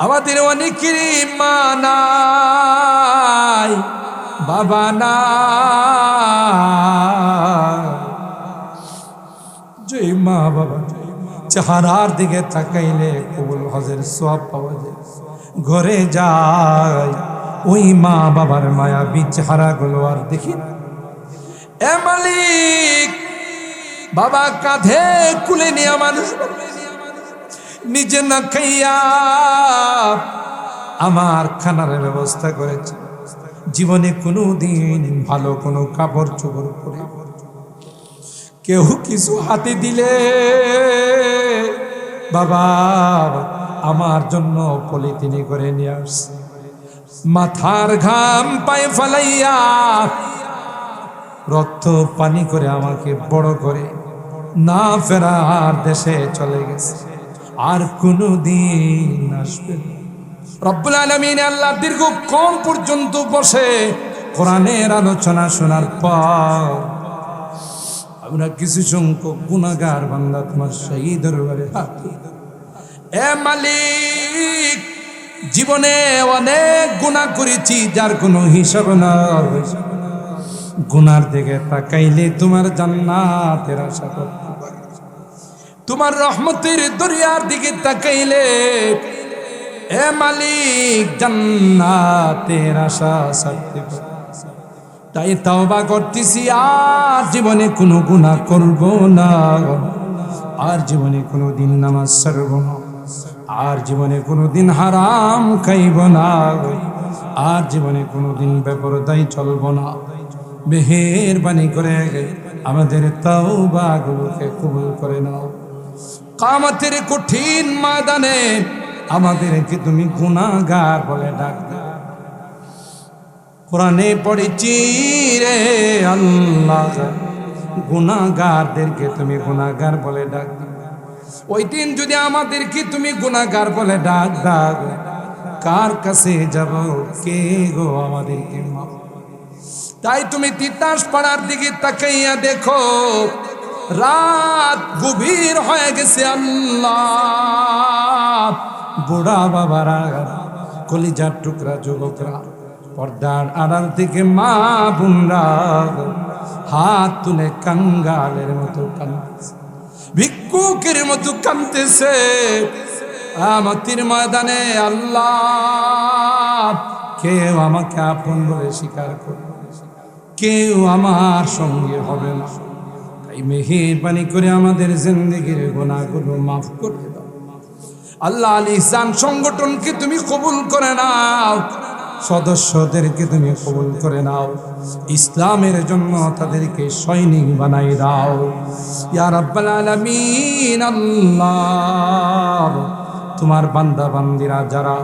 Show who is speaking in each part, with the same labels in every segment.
Speaker 1: আমাদের অনেকেরই মা নাই, বাবা না মা বাবা, চেহারার দিকে তাকাইলে কবুল হজের সব পাওয়া যায়। ঘরে যায়, ওই মা বাবার মায়াবী চেহারা গুলো আর দেখি। এ মালিক, বাবা কাঁধে কুলে নিয়ে মানুষ নিজে না খাইয়া আমার খানার ব্যবস্থা করেছে। জীবনে কোনো দিন ভালো কোনো কাপড় চোপড় পরে কেউ কিছু হাতে দিলে, বাবা, আমার জন্য পলিথিনি করে নিয়ে আসছে মাথার ঘাম পায়ে ফালাইয়া রক্ত পানি করে আমাকে বড় করে না ফেরার দেশে চলে গেছে। আর কোনো দিন আসবে না। রব্বুল আলমিন আল্লাহ দীর্ঘ কম পর্যন্ত বসে কোরআনের আলোচনা শোনার পর আমরা কিছু সংখ্যক গুণাগার বান্দা তোমার সেই দরবারে এ মালিক, জীবনে অনেক গুণা করেছি, যার কোনো হিসাব নয় গুনার দিকে তাকাইলে তোমার জান্নাতের আশা করতে তোমার রহমতের দরিয়ার দিকে তাকাইলে, এ মালিক জান্নাতের আশা পারি তাই তাওবা করতেছি, আর জীবনে কোনো গুনাহ করব না। আর জীবনে কোনো দিন নামাজ ছাড়ব না। আর জীবনে কোনো দিন হারাম খাইব না। আর জীবনে কোনো দিন বেপরদাই চলব না। মেহেরবানি করে আমাদের তাওবা গুলোকে কবুল করে নাও। কামাতের কঠিন ময়দানে আমাদেরকে তুমি গুণাগার বলে ডাক কোরআনে পড়েছি রে আল্লাহ গুনাগারদেরকে তুমি গুণাগার বলে ডাক। ওই দিন যদি আমাদেরকে তুমি গুনাগার বলে ডাক ডাক কার কাছে যাব, কে গো আমাদেরকে তাই তুমি তিতাস পাড়ার দিকে তাকাইয়া দেখো রাত গভীর হয়ে গেছে আল্লাহ। বুড়া বাবারা, কলিজার টুকরা, যুবকরা, পর্দার আড়াল থেকে মা বোনরা, হাত তুলে কাঙ্গালের মতো কান্দতেছে ভিক্ষুকের মতো কান্দতেছে আমাতির ময়দানে আল্লাহ কেউ আমাকে আপন বলে স্বীকার করবে কেউ আমার সঙ্গে হবে না। মেহেরবানি করে আমাদের জিন্দগির গোনাগুলো মাফ করে দাও। আল্লাহ আলী ইসলাম সংগঠনকে তুমি কবুল করে নাও। সদস্যদেরকে তুমি কবুল করে নাও। ইসলামের জন্য তাদেরকে সৈনিক বানাই দাও। ইয়া রাব্বাল আলামিন, আল্লাহ। তোমার বান্দা বান্দিরা যারা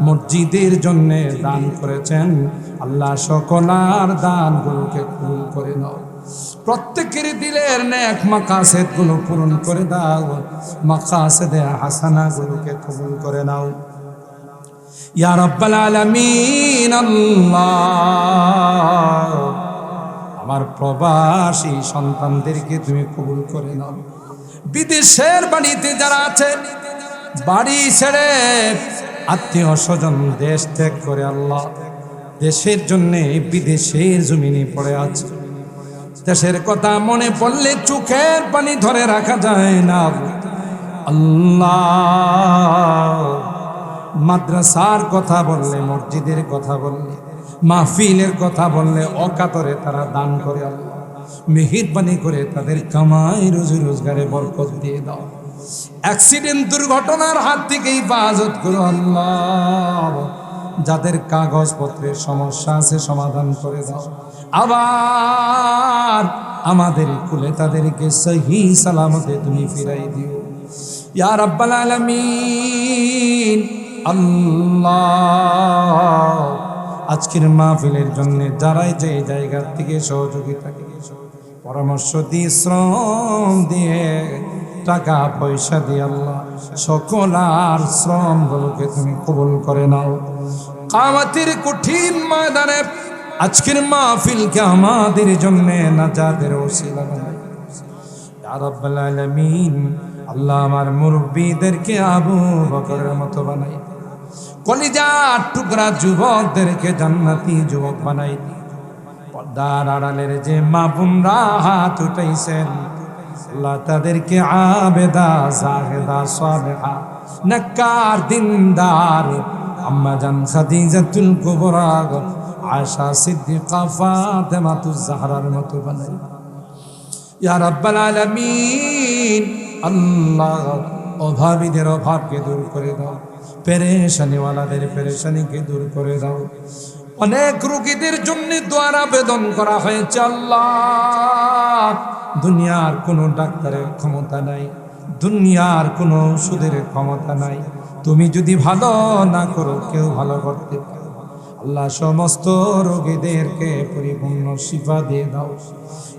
Speaker 1: মসজিদের জন্য দান করেছেন, আল্লাহ সকলার দানগুলোকে কবুল করে নাও। প্রত্যেকের দিলের নেক মাকাসেদগুলো পূরণ করে দাও। মাকাসেদে হাসানা গুলোকে কবুল করে নাও। ইয়া রাব্বাল আলামিন আমার প্রবাসী সন্তানদেরকে তুমি কবুল করে নাও। বিদেশের বাড়িতে যারা আছে, বাড়ি ছেড়ে আত্মীয় স্বজন দেশ ত্যাগ করে আল্লাহ। দেশের জন্য বিদেশের জমিনে পড়ে আছে। দেশের কথা মনে পড়লে চোখের পানি ধরে রাখা যায় না। আল্লাহ। মাদ্রাসার কথা বললে, মসজিদের কথা বললে, মাহফিলের কথা বললে অকাতরে তারা দান করে আল্লাহ। মেহেরবানি করে তাদের কামাই রোজি রোজগারে বরকত দিয়ে দাও। অ্যাক্সিডেন্ট দুর্ঘটনার হাত থেকেই হেফাজত করো আল্লাহ। যাদের কাগজপত্রের সমস্যা আছে সমাধান করে দাও। আবার আমাদের কুলে তাদেরকে সহি সালামতে তুমি ফিরাই দিও। ইয়া রাব্বাল আলামিন, আল্লাহ, আজকের মাহফিলের জন্য যারাই যে জায়গা থেকে সহযোগিতা পরামর্শ দিয়ে, শ্রম দিয়ে, টাকা পয়সা দিয়ে আল্লাহ সকল আর শ্রমগুলোকে তুমি কবুল করে নাও। কামাতের কঠিন ময়দানে আজকের মাহফিলকে আমাদের জন্য নাজাদের ওসিলা আল্লাহ আমার মুরব্বীদেরকে আবু বকরের মতো বানাই কলিজার টুকরা যুবকদেরকে জান্নাতি যুবক বানাই পর্দার আড়ালের যে মা বোনরা হাত উঠাইছেন, আল্লাহ তাদেরকে আবেদা, জাহেদা, সালেহা, নাক্কার, দিনদার আম্মা জান খাদিজাতুল কুবরা, আয়েশা সিদ্দিকা ফাতেমাতুজ জাহরার মতো বানাই। ইয়া রাব্বাল আলামিন, আল্লাহ অভাবীদের অভাবকে দূর করে দাও, পেরেশানিওয়ালাদের পেরেশানিকে দূর করে দাও। অনেক রোগীদের জন্য দোয়ার আবেদন করা হয়েছে আল্লাহ। দুনিয়ার কোনো ডাক্তারের ক্ষমতা নাই, দুনিয়ার কোনো ওষুধের ক্ষমতা নাই। তুমি যদি ভালো না করো, কেউ ভালো করতে আল্লাহ সমস্ত রোগীদেরকে পরিপূর্ণ শিফা দিয়ে দাও।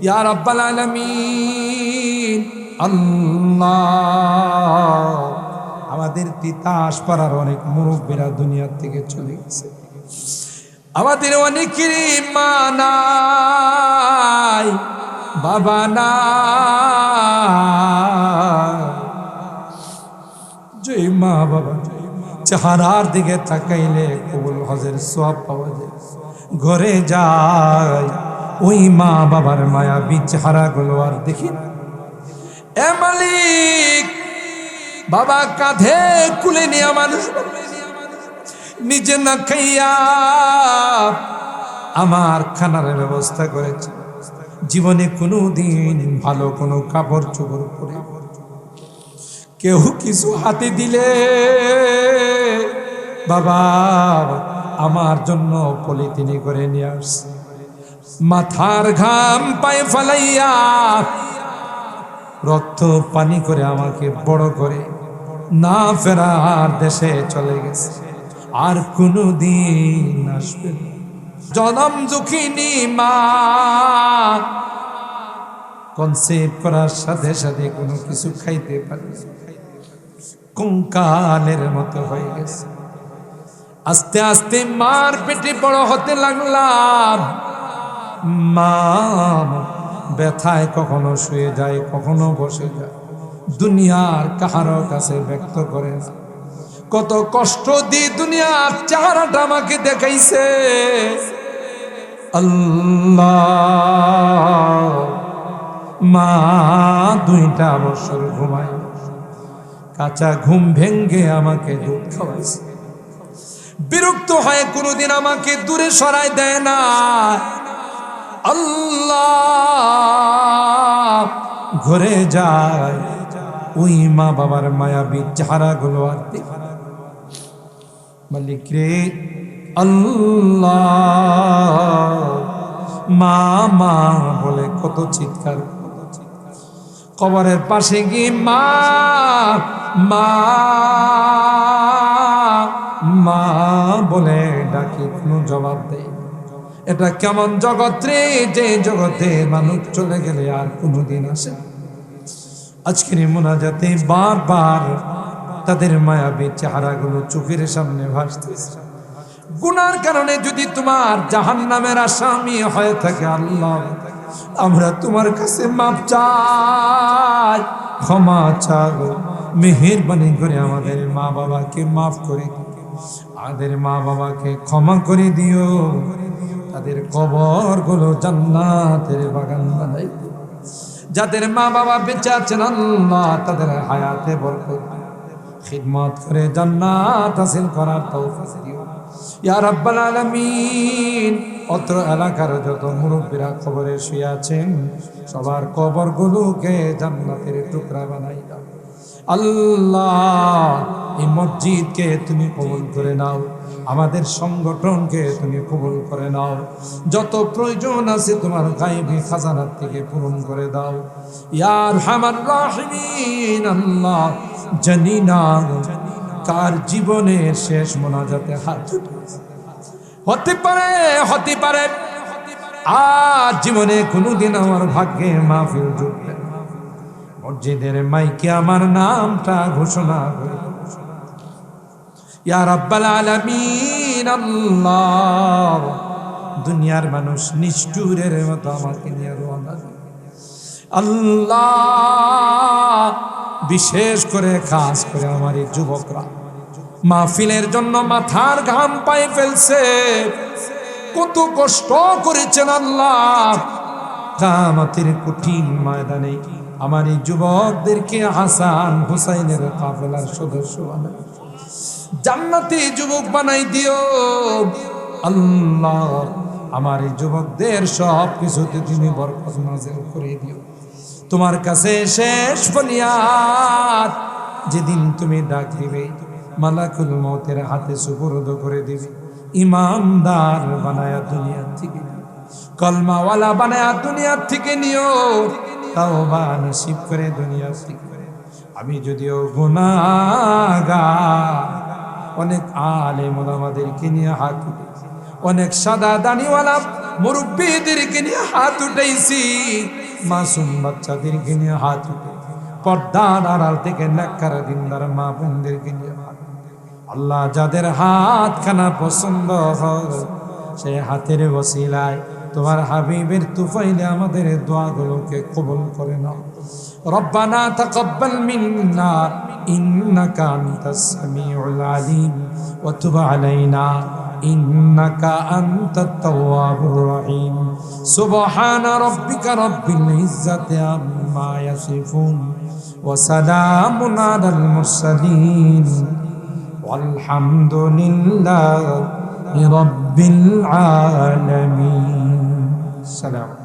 Speaker 1: ইয়ার রাব্বাল আলামিন, আল্লাহ। আমাদের তিতাস পাড়ার অনেক মুরব্বীরা দুনিয়ার থেকে চলে গেছে। আমাদের অনেকেরই মা নাই, বাবা নাই। বাবা। চেহারার দিকে তাকাইলে কবুল হজের সব পাওয়া যায়। ঘরে যায়, ওই মা বাবার মায়াবী চেহারা গুলো আর দেখি না। বাবা কাঁধে কুলে নিয়ে মানুষ নিজে না খাইয়া আমার খানার ব্যবস্থা করেছে। জীবনে কোনো দিন ভালো কোনো কাপড় চোপড় পরে কেউ কিছু হাতে দিলে, বাবা, আমার জন্য পলিথিনি করে নিয়ে আসছে মাথার ঘাম পায়ে ফালাইয়া, রক্ত পানি করে আমাকে বড় করে। না ফেরার দেশে চলে গেছে, আর কোনো দিন আসবে না। জনম দুঃখিনী মা কনসেপ্ট করার সাথে সাথে কোনো কিছু খাইতে পারে কঙ্কালের মতো হয়ে গেছে। আস্তে আস্তে মার পেটে বড় হতে লাগলাম। মা ব্যথায় কখনো শুয়ে যায়, কখনো বসে যায়। দুনিয়ার কাহারো কাছে ব্যক্ত করে না। কত কষ্ট দিয়ে দুনিয়ার চেহারাটা আমাকে দেখাইছে। আল্লাহ, মা দুইটা বছর ঘুমায়। কাঁচা ঘুম ভেঙ্গে আমাকে দুধ খাওয়াইছে বিরক্ত হয় কোনোদিন আমাকে দূরে সরাই দেয় না। আল্লাহ ঘরে যায়। ওই মা বাবার মায়াবী চেহারাগুলো আর মালিক রে, আল্লাহ। মা মা বলে কত চিৎকার। কবরের পাশে গিয়ে মা মা মা বলে ডাকি, কোনো জবাব দেয় এটা কেমন জগৎ রে? যে জগতে মানুষ চলে গেলে আর কোনোদিন আসে। আজকের মোনাজাতে বারবার তাদের মায়াবী চেহারাগুলো চোখের সামনে ভাসতেছে। গুনার কারণে যদি তোমার জাহান নামের আসামি হয়ে থাকে, আল্লাহ, আমরা তোমার কাছে মাপ চাই, ক্ষমা চাও মেহেরবানি করে আমাদের মা বাবাকে মাফ করে। আমাদের মা বাবাকে ক্ষমা করে দিও তাদের কবরগুলো জান্নাতের বাগান বানাই যাদের মা বাবা বেঁচে আছেন আল্লাহ, তাদের হায়াতে বরকত। খিদমত করে জান্নাত হাসিল করার তৌফিক দিও ইয়া রাব্বাল আলামিন, অত্র এলাকার যত মুরব্বীরা কবরে শুয়ে আছেন, সবার কবরগুলোকে জান্নাতের টুকরা বানাই আল্লাহ, এই মসজিদকে তুমি কবুল করে নাও, আমাদের সংগঠনকে তুমি কবুল করে নাও যত প্রয়োজন আছে তোমার গাইবি খাজানার থেকে পূরণ করে দাও ইয়ার হামার রাহিমিন, আল্লাহ, জানি না কার জীবনের শেষ মোনাজাতে হাত। হতে পারে হতে পারে, আর জীবনে কোনোদিন আমার ভাগ্যে মাহফিল জুটবে। মসজিদের মাইকে আমার নামটা ঘোষণা ইয়া আলামিন, আল্লাহ। দুনিয়ার মানুষ নিষ্ঠুরের মতো আমাকে নিয়ে রওনা আল্লাহ, বিশেষ করে খাস করে আমার এই যুবকরা। মাহফিলের জন্য মাথার ঘাম পায়ে ফেলছে। কত কষ্ট করেছেন আল্লাহ। কামাতের কঠিন ময়দানে আমার এই যুবকদেরকে হাসান হুসাইনের কাফেলার সদস্য বানাই। জান্নাতে যুবক বানাই দিও। আল্লাহ, আমার এই যুবকদের সব কিছুতে তুমি বরকত নাজিল করে দিও। তোমার কাছে শেষ ফলিয়াত যেদিন তুমি ডাক দিবে, মালাকুল মতের হাতে সুপুরদ করে দিবে। ইমানদার বানায়া দুনিয়া থেকে। কলমাওয়ালা বানায়া দুনিয়া থেকে নিও। তাও বা নসিব করে দুনিয়া থেকে আমি যদিও গুনাগার অনেক আলেম আমাদেরকে নিয়ে হাত উঠেছি। অনেক সাদা দানিওয়ালা মুরব্বীদেরকে নিয়ে হাত উঠেছি। মাসুম বাচ্চাদেরকে নিয়ে হাত উঠে পর্দার আড়াল থেকে নাক্কারা দিনদার মা বোনদেরকে নিয়ে হাত আল্লাহ যাদের হাত খানা পছন্দ হয়, সে হাতের বসিলায় তোমার হাবিবের তুফাইলে আমাদের দোয়াগুলোকে কবুল করে নাও ربنا تقبل منا إنك أنت السميع العليم وتب علينا إنك أنت التواب الرحيم سبحان ربك رب العزة عما يصفون وسلام على المرسلين والحمد لله رب العالمين السلام